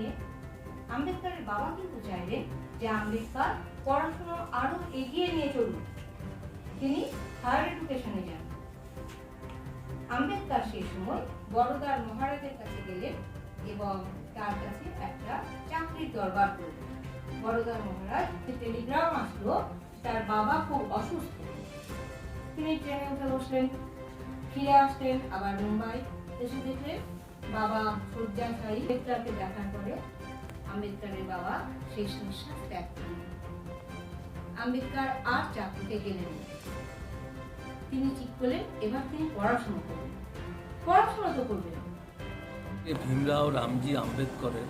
নিয়ে আম্বেদকরের বাবা কিন্তু চাইলেন যে আম্বেদকর পড়াশোনা আরও এগিয়ে নিয়ে চলুন তিনি হায়ার এডুকেশনে যান। আম্বেদকর সেই সময় বড়দার মহারাজের কাছে গেলেন এবং তার কাছে একটা চাকরির দরবার করলেন। বড়দার মহারাজ যে টেলিগ্রাম আসলো, তার বাবা খুব অসুস্থ। তিনি ট্রেনে উঠে বসলেন, ফিরে আসলেন আবার মুম্বাই। এসে দেখলেন বাবা শয্যাশায়ী আম্বেদকরকে দেখার পরে আম্বেদকরের বাবা শেষ নিঃশ্বাস ত্যাগ করলেন আম্বেদকর আর চাকরিতে গেলেন তিনি ঠিক করলেন, এবার তিনি পড়াশোনা করবেন। পড়াশোনা তো করবেন। ভীমরাও রামজি আম্বেদকরের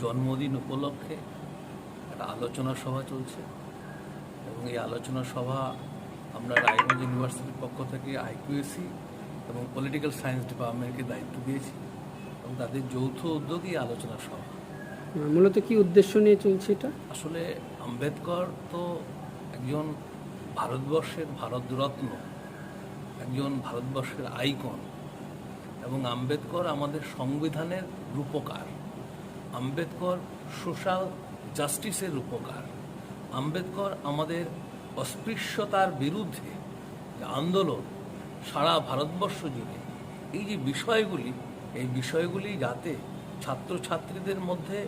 জন্মদিন উপলক্ষে একটা আলোচনা সভা চলছে। এবং এই আলোচনা সভা আমরা রায়গঞ্জ ইউনিভার্সিটির পক্ষ থেকে আইকিউএসি এবং পলিটিক্যাল সায়েন্স ডিপার্টমেন্টকে দায়িত্ব দিয়েছি এবং তাদের যৌথ উদ্যোগই আলোচনা সভা। মূলত কি উদ্দেশ্য নিয়ে চলছে এটা? আসলে আম্বেদকর তো একজন ভারতবর্ষের ভারতরত্ন একজন ভারতবর্ষের আইকন এবং আম্বেদকর আমাদের সংবিধানের রূপকার। আম্বেদকর সোশ্যাল জাস্টিসের রূপকার। আম্বেদকর আমাদের অস্পৃশ্যতার বিরুদ্ধে আন্দোলন সারা ভারতবর্ষ জুড়ে এই যে বিষয়গুলি, এই বিষয়গুলি যাতে ছাত্রছাত্রীদের মধ্যে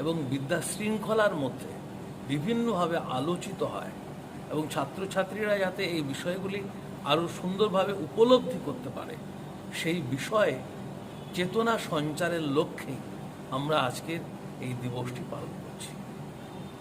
এবং বিদ্যা শৃঙ্খলার মধ্যে বিভিন্নভাবে আলোচিত হয় এবং ছাত্রছাত্রীরা যাতে এই বিষয়গুলি আরও সুন্দরভাবে উপলব্ধি করতে পারে, সেই বিষয়ে চেতনা সঞ্চারের লক্ষ্যে আমরা আজকের এই দিবসটি পালন করি।